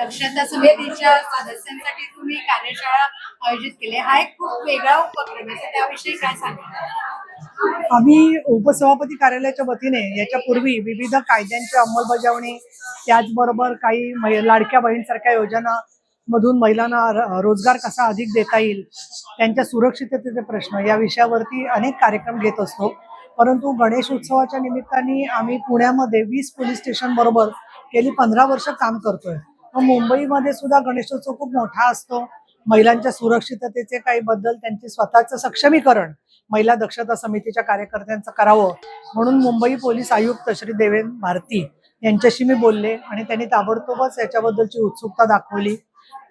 दक्षता समितीच्या सदस्यांसाठी तुम्ही कार्यशाळा आयोजित केली. हा एक खूप वेगळा उपक्रम आहे. त्याविषयी काय सांगा आम्ही उपसभापती कार्यालयाच्या वतीने याच्यापूर्वी विविध कायद्यांची अंमलबजावणी त्याचबरोबर काही लाडक्या बहीणसारख्या योजना मधून महिलांना रोजगार कसा अधिक देता येईल त्यांच्या सुरक्षिततेचे प्रश्न या विषयावरती अनेक कार्यक्रम घेत असतो. परंतु गणेश उत्सवाच्या निमित्ताने आम्ही पुण्यामध्ये वीस पोलीस स्टेशन बरोबर गेली पंधरा वर्ष काम करतोय. मुंबईमध्ये सुद्धा गणेशोत्सव खूप मोठा असतो. महिलांच्या सुरक्षिततेचे काही बद्दल त्यांचे स्वतःचं सक्षमीकरण महिला दक्षता समितीच्या कार्यकर्त्यांचं करावं म्हणून मुंबई पोलीस आयुक्त श्री देवेंद्र भारती यांच्याशी मी बोलले आणि त्यांनी ताबडतोबच याच्याबद्दलची उत्सुकता दाखवली.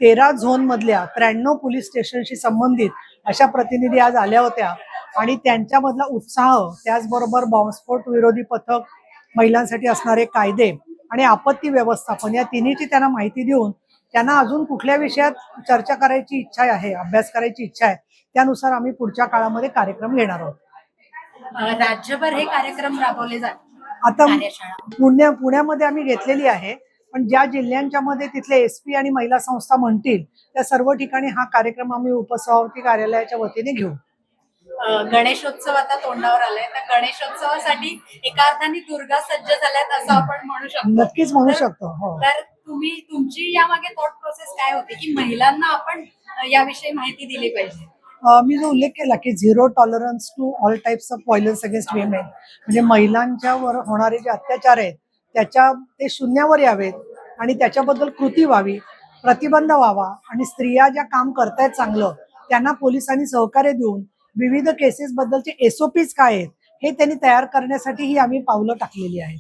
तेरा झोन मधल्या त्र्याण्णव पोलीस स्टेशनशी संबंधित अशा प्रतिनिधी आज आल्या होत्या आणि त्यांच्यामधला उत्साह त्याचबरोबर बॉम्बस्फोट विरोधी पथक महिलांसाठी असणारे कायदे आणि आपत्ती व्यवस्थापन या तिन्हीची त्यांना माहिती देऊन त्यांना अजून कुठल्या विषयात चर्चा करायची इच्छा आहे अभ्यास करायची इच्छा आहे त्यानुसार आम्ही पुढच्या काळामध्ये कार्यक्रम घेणार आहोत. राज्यभर हे कार्यक्रम राबवले जातात आता पुण्या पुण्यामध्ये आम्ही घेतलेली आहे पण ज्या जिल्ह्यांच्या मध्ये तिथले एस पी आणि महिला संस्था म्हणतील त्या सर्व ठिकाणी हा कार्यक्रम आम्ही उपसभापती कार्यालयाच्या वतीने घेऊ. गणेशोत्सव आता तोंडावर आलाय. तर गणेशोत्सवासाठी एका अर्थाने दुर्गा सज्ज झाल्यात असं आपण म्हणू शकतो. नक्कीच म्हणू तर- शकतो हो. तर तुम्ही तुमची यामागे थॉट प्रोसेस काय होती की महिलांना आपण याविषयी माहिती दिली पाहिजे? अ, मी जो उल्लेख केला की zero tolerance to all types of violence against women म्हणजे महिलांच्यावर होणारे जे अत्याचार आहेत त्याच्या ते शून्यावर यावेत आणि त्याच्याबद्दल कृती व्हावी प्रतिबंध व्हावा आणि स्त्रिया ज्या काम करतायत चांगलं त्यांना पोलिसांनी सहकार्य देऊन विविध केसेस बद्दलचे एसओपीज काय आहेत हे त्यांनी तयार करण्यासाठी ही आम्ही पावलं टाकलेली आहेत.